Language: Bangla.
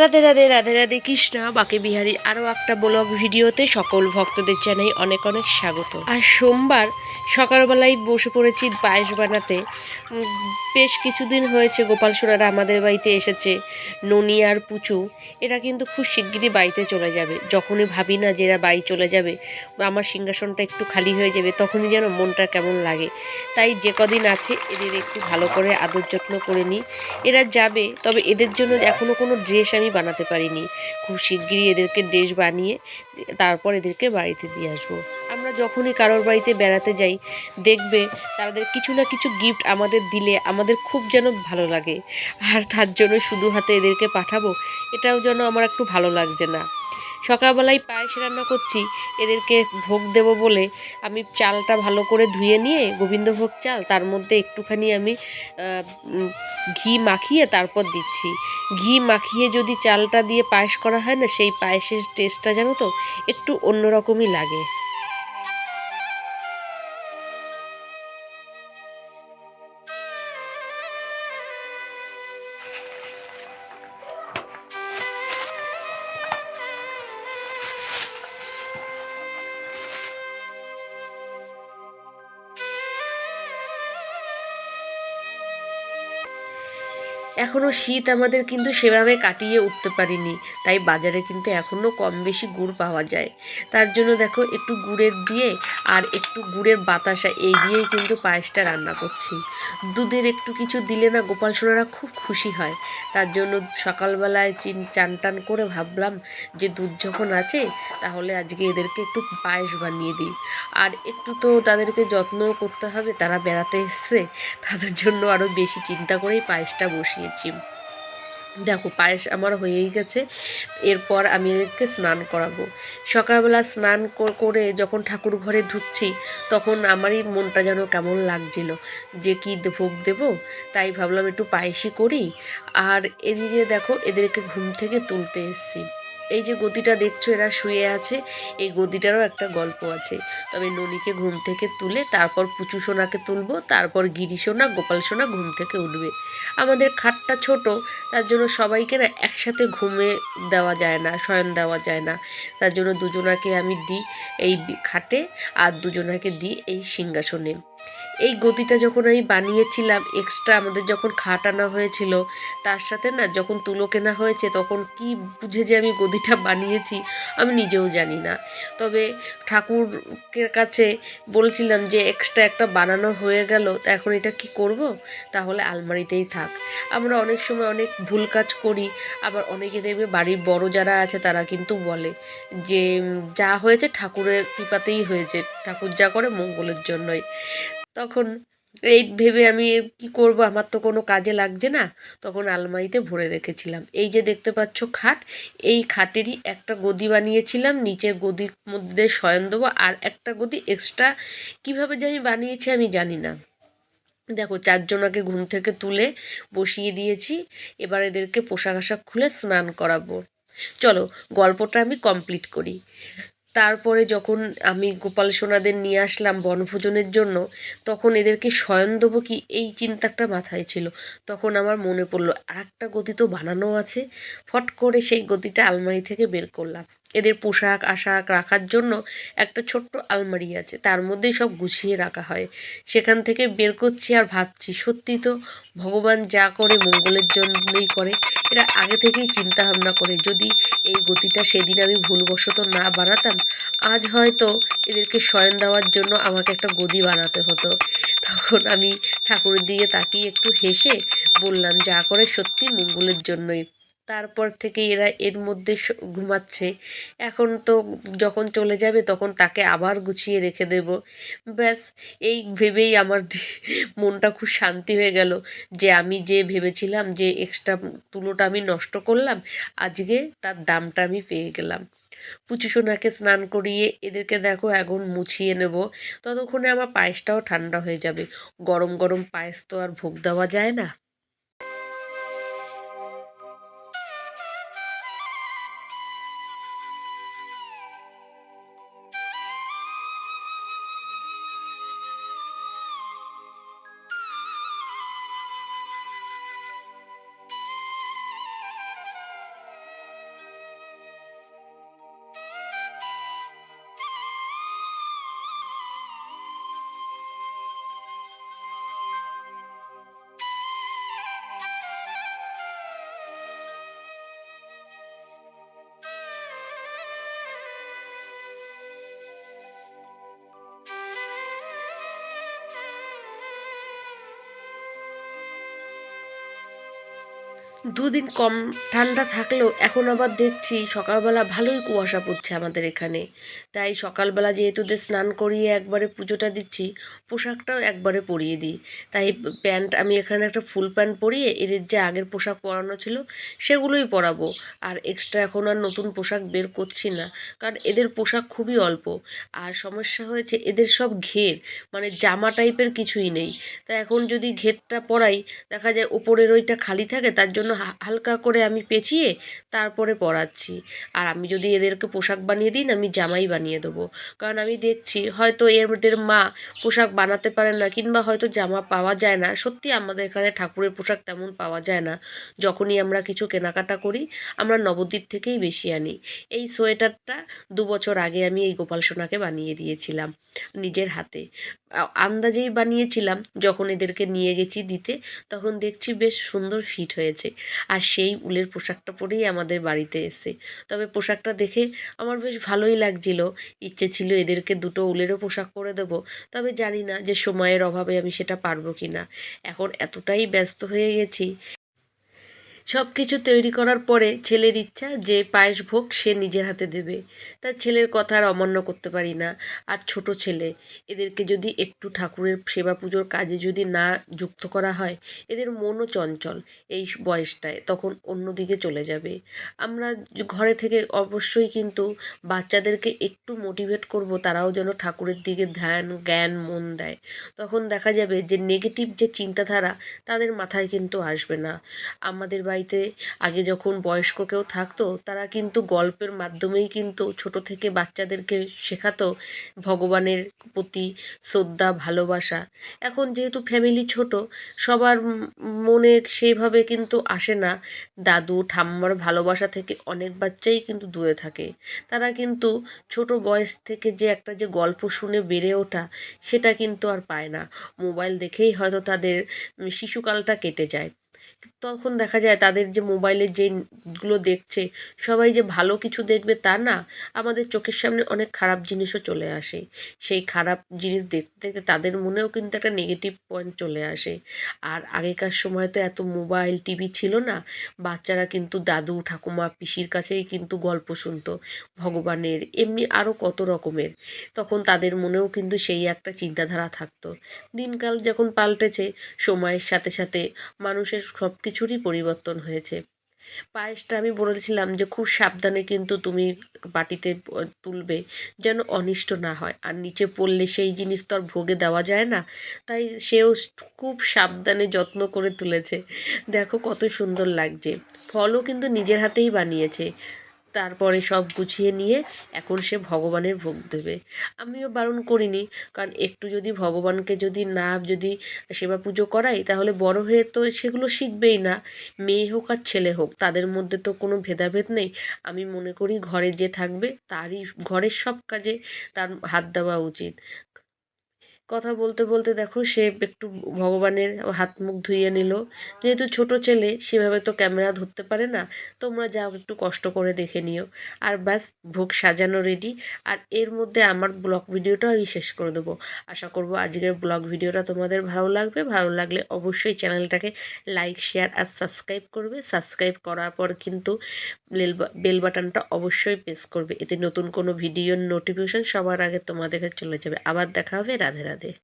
রাধে রাধে রাধে রাধে কৃষ্ণা। বাকি বিহারি আরও একটা ব্লগ ভিডিওতে সকল ভক্তদের জানাই অনেক অনেক স্বাগত। আর সোমবার সকালবেলায় বসে পড়েছি পায়েস বানাতে। বেশ কিছুদিন হয়েছে গোপাল সোনারা আমাদের বাড়িতে এসেছে, ননি আর পুচু। এরা কিন্তু খুব শিগগিরই বাড়িতে চলে যাবে। যখনই ভাবি না যে এরা বাড়ি চলে যাবে, আমার সিংহাসনটা একটু খালি হয়ে যাবে, তখনই যেন মনটা কেমন লাগে। তাই যে কদিন আছে এদের একটু ভালো করে আদর যত্ন করে নিই। এরা যাবে, তবে এদের জন্য এখনও কোনো ড্রেস আমি বানাতে পারিনি। খুব শিগগিরই এদেরকে ড্রেস বানিয়ে তারপর এদেরকে বাড়িতে দিয়ে আসব। আমরা যখনই কারোর বাড়িতে বেড়াতে যাই, দেখবে তাদের কিছু না কিছু গিফট আমাদের দিলে আমাদের খুব যেন ভালো লাগে। আর তার জন্য শুধু হাতে এদেরকে পাঠাবো, এটাও যেন আমার একটু ভালো লাগছে না। সকালবেলায় পায়েস রান্না করছি, এদেরকে ভোগ দেব বলে আমি চালটা ভালো করে ধুয়ে নিয়ে গোবিন্দভোগ চাল, তার মধ্যে একটুখানি আমি ঘি মাখিয়ে তারপর দিচ্ছি। ঘি মাখিয়ে যদি চালটা দিয়ে পায়েস করা হয় না, সেই পায়েসের টেস্টটা জানো তো, একটু অন্যরকমই লাগে। এখনও শীত আমাদের কিন্তু সেভাবে কাটিয়ে উঠতে পারিনি, তাই বাজারে কিন্তু এখনও কম বেশি গুড় পাওয়া যায়। তার জন্য দেখো একটু গুড়ের দিয়ে আর একটু গুড়ের বাতাসা, এই দিয়েই কিন্তু পায়েসটা রান্না করছি। দুধের একটু কিছু দিলে না গোপাল সোনারা খুব খুশি হয়। তার জন্য সকালবেলায় চিন, চান টান করে ভাবলাম যে দুধ যখন আছে, তাহলে আজকে এদেরকে একটু পায়েস বানিয়ে দিই। আর একটু তো তাদেরকে যত্ন করতে হবে, তারা বেড়াতে এসছে, তাদের জন্য আরও বেশি চিন্তা করেই পায়েসটা বসিয়েছি দেখো, পায়েস আমার হয়েই গেছে। এরপর আমি এদেরকে স্নান করাবো। সকালবেলা স্নান করে যখন ঠাকুর ঘরে ঢুকছি, তখন আমারই মনটা যেন কেমন লাগছিল। যে কি ভোগ দেব? তাই ভাবলাম একটু পায়েসই করি। আর এদিকে দেখো, এদেরকে ঘুম থেকে তুলতে এসেছি। এই যে গদিটা দেখছ, এরা শুয়ে আছে, এই গদিটারও একটা গল্প আছে। তবে ননিকে ঘুম থেকে তুলে তারপর পুচু সোনাকে তুলবো, তারপর গিরি সোনা, গোপাল সোনা ঘুম থেকে উঠবে। আমাদের খাটটা ছোট, তার জন্য সবাইকে না একসাথে ঘুমে দেওয়া যায় না, শয়ন দেওয়া যায় না। তার জন্য দুজনাকে আমি দিই এই খাটে, আর দুজনাকে দিই এই সিংহাসনে। এই গদিটা যখন আমি বানিয়েছিলাম এক্সট্রা আমাদের যখন খাট আনা হয়েছিল, তার সাথে না যখন তুলো কেনা হয়েছে, তখন কি বুঝে যে আমি গদিটা বানিয়েছি, আমি নিজেও জানি না। তবে ঠাকুরের কাছে বলছিলাম যে এক্সট্রা একটা বানানো হয়ে গেল, তা এখন এটা কি করব? তাহলে আলমারিতেই থাক। আমরা অনেক সময় অনেক ভুল কাজ করি, আবার অনেকে দেখবে বাড়ির বড় যারা আছে, তারা কিন্তু বলে যে যা হয়েছে ঠাকুরের কৃপাতেই হয়েছে, ঠাকুর যা করে মঙ্গলের জন্যই। তখন এই ভেবে আমি কি করব? আমার তো কোনো কাজে লাগছে না। তখন আলমারিতে ভরে রেখেছিলাম। এই যে দেখতে পাচ্ছ খাট, এই খাটেরই একটা গদি বানিয়েছিলাম। নিচের গদির মধ্যে শয়ন দেবো আর একটা গদি এক্সট্রা কীভাবে যে আমি বানিয়েছি আমি জানি না। দেখো চারজনাকে ঘুম থেকে তুলে বসিয়ে দিয়েছি। এবার এদেরকে পোশাক আশাক খুলে স্নান করাবো। চলো গল্পটা আমি কমপ্লিট করি। তারপরে যখন আমি গোপাল সোনাদের নিয়ে আসলাম বনভোজনের জন্য, তখন এদেরকে শয়ন দেবো কি এই চিন্তাটা মাথায় ছিল। তখন আমার মনে পড়ল আর একটা গতি তো বানানো আছে। ফট করে সেই গতিটা আলমারি থেকে বের করলাম। এদের পোশাক, আশাক রাখার জন্য একটা ছোট্ট আলমারি আছে। তার মধ্যেই সব গুছিয়ে রাখা হয়। সেখান থেকে বের করছি আর ভাবছি সত্যি তো ভগবান যা করে মঙ্গলের জন্যই করে। এরা আগে থেকেই চিন্তা ভাবনা করে, যদি এই গতিটা সেদিন আমি ভুলবশত না বানাতাম আজ হয়তো এদেরকে শয়ন দেওয়ার জন্য আমাকে একটা গদি বানাতে হতো। তখন আমি ঠাকুরের দিকে তাকিয়ে একটু হেসে বললাম, যা করে সত্যি মঙ্গলের জন্যই তারপর থেকে এরা এর মধ্যে ঘুমাচ্ছে। এখন তো যখন চলে যাবে তখন তাকে আবার গুছিয়ে রেখে দেব। ব্যাস, এই ভেবেই আমার মনটা খুব শান্তি হয়ে গেল যে আমি যে ভেবেছিলাম যে এক্সট্রা তুলোটা আমি নষ্ট করলাম, আজকে তার দামটা আমি পেয়ে গেলাম। পুচু সোনাকে স্নান করিয়ে এদেরকে দেখো এখন মুছিয়ে নেব। ততক্ষণে আমার পায়েসটাও ঠান্ডা হয়ে যাবে। গরম গরম পায়েস তো আর ভোগ দেওয়া যায় না। দুদিন কম ঠান্ডা থাকলেও এখন আবার দেখছি সকালবেলা ভালোই কুয়াশা পড়ছে আমাদের এখানে। তাই সকালবেলা যেহেতু স্নান করিয়ে একবারে পুজোটা দিচ্ছি, পোশাকটাও একবারে পরিয়ে দিই। তাই প্যান্ট আমি এখানে একটা ফুল প্যান্ট পরিয়ে এদের যে আগের পোশাক পরানো ছিল সেগুলোই পরাবো। আর এক্সট্রা এখন আর নতুন পোশাক বের করছি না, কারণ এদের পোশাক খুবই অল্প। আর সমস্যা হয়েছে এদের সব ঘের মানে জামা টাইপের কিছুই নেই। তা এখন যদি ঘেরটা পরাই, দেখা যায় ওপরের ওইটা খালি থাকে, তার জন্য হালকা করে আমি পেঁচিয়ে তারপরে পরাচ্ছি। আর আমি যদি এদেরকে পোশাক বানিয়ে দিই আমি জামাই বানিয়ে দেবো। কারণ আমি দেখছি হয়তো এদের মা পোশাক বানাতে পারে না কিংবা হয়তো জামা পাওয়া যায় না। সত্যি আমাদের এখানে ঠাকুরের পোশাক তেমন পাওয়া যায় না। যখনই আমরা কিছু কেনাকাটা করি, আমরা নবদ্বীপ থেকেই বেশি আনি। এই সোয়েটারটা দু বছর আগে আমি এই গোপাল সোনাকে বানিয়ে দিয়েছিলাম নিজের হাতে। আন্দাজেই বানিয়েছিলাম যখন এদেরকে নিয়ে গেছি দিতে, তখন দেখছি বেশ সুন্দর ফিট হয়েছে। আর সেই উলের পোশাকটা পরেই আমাদের বাড়িতে এসে। তবে পোশাকটা দেখে আমার বেশ ভালোই লাগছিল। ইচ্ছে ছিল এদেরকে দুটো উলেরও পোশাক করে দেবো। তবে জানি না যে সময়ের অভাবে আমি সেটা পারব কি না এখন এতটাই ব্যস্ত হয়ে গেছি। সব কিছু তৈরি করার পরে ছেলের ইচ্ছা যে পায়েস ভোগ সে নিজের হাতে দেবে। তার ছেলের কথা আর অমান্য করতে পারি না। আর ছোট ছেলে, এদেরকে যদি একটু ঠাকুরের সেবা পুজোর কাজে যদি না যুক্ত করা হয়, এদের মনও চঞ্চল এই বয়সটায়, তখন অন্যদিকে চলে যাবে। আমরা ঘরে থেকে অবশ্যই কিন্তু বাচ্চাদেরকে একটু মোটিভেট করব, তারাও যেন ঠাকুরের দিকে ধ্যান, জ্ঞান, মন দেয়। তখন দেখা যাবে যে নেগেটিভ যে চিন্তাধারা, তাদের মাথায় কিন্তু আসবে না। আমাদের বাড়িতে আগে যখন বয়স্ক কেউ থাকতো, তারা কিন্তু গল্পের মাধ্যমেই কিন্তু ছোট থেকে বাচ্চাদেরকে শেখাতো ভগবানের প্রতি শ্রদ্ধা, ভালোবাসা। এখন যেহেতু ফ্যামিলি ছোট, সবার মনে সেইভাবে কিন্তু আসে না। দাদু, ঠাম্মার ভালোবাসা থেকে অনেক বাচ্চাই কিন্তু দূরে থাকে। তারা কিন্তু ছোট বয়স থেকে যে একটা যে গল্প শুনে বেড়ে ওঠা, সেটা কিন্তু আর পায় না। মোবাইল দেখেই হয়তো তাদের শিশুকালটা কেটে যায়। তখন দেখা যায় তাদের যে মোবাইলে যেগুলো দেখছে, সবাই যে ভালো কিছু দেখবে তা না, আমাদের চোখের সামনে অনেক খারাপ জিনিসও চলে আসে। সেই খারাপ জিনিস দেখতে দেখতে তাদের মনেও কিন্তু একটা নেগেটিভ পয়েন্ট চলে আসে। আর আগেকার সময় তো এত মোবাইল, টিভি ছিল না, বাচ্চারা কিন্তু দাদু, ঠাকুমা, পিসির কাছেই কিন্তু গল্প শুনতো, ভগবানের, এমনি আরও কত রকমের। তখন তাদের মনেও কিন্তু সেই একটা চিন্তাধারা থাকতো। দিনকাল যখন পাল্টেছে, সময়ের সাথে সাথে মানুষের সব কিছুরই পরিবর্তন হয়েছে। পায়েসটা আমি বলেছিলাম যে, খুব সাবধানে কিন্তু তুমি বাটিতে তুলবে যেন অনিষ্ট না হয়। আর নিচে পড়লে সেই জিনিস তো আর ভোগে দেওয়া যায় না। তাই সেও খুব সাবধানে যত্ন করে তুলেছে। দেখো কত সুন্দর লাগছে। ফলও কিন্তু নিজের হাতেই বানিয়েছে। তারপরে সব গুছিয়ে নিয়ে এখন সে ভগবানের ভোগ দেবে। আমিও বারণ করিনি, কারণ একটু যদি ভগবানকে যদি না যদি সেবা পুজো করাই, তাহলে বড় হয়ে তো সেগুলো শিখবেই না। মেয়ে হোক আর ছেলে হোক, তাদের মধ্যে তো কোনো ভেদাভেদ নেই। আমি মনে করি ঘরে যে থাকবে, তারই ঘরের সব কাজে তার হাত দেওয়া উচিত। কথা বলতে বলতে দেখো, সে একটু ভগবানের হাত মুখ ধুইয়ে নিল। যেহেতু ছোট ছেলে, সেভাবে তো ক্যামেরা ধরতে পারে না। তোমরা যাও, একটু কষ্ট করে দেখে নিও। আর ব্যাস, ভোগ সাজানো রেডি আর এর মধ্যে আমার ব্লগ ভিডিওটা আমি শেষ করে দেবো। আশা করব আজকের ব্লগ ভিডিওটা তোমাদের ভালো লাগবে। ভালো লাগলে অবশ্যই চ্যানেলটাকে লাইক শেয়ার আর সাবস্ক্রাইব করবে। সাবস্ক্রাইব করার পর কিন্তু বেল বাটনটা অবশ্যই প্রেস করবে। এতে নতুন কোনো ভিডিওর নোটিফিকেশান সবার আগে তোমাদের চলে যাবে। আবার দেখা হবে। রাধে রাধে।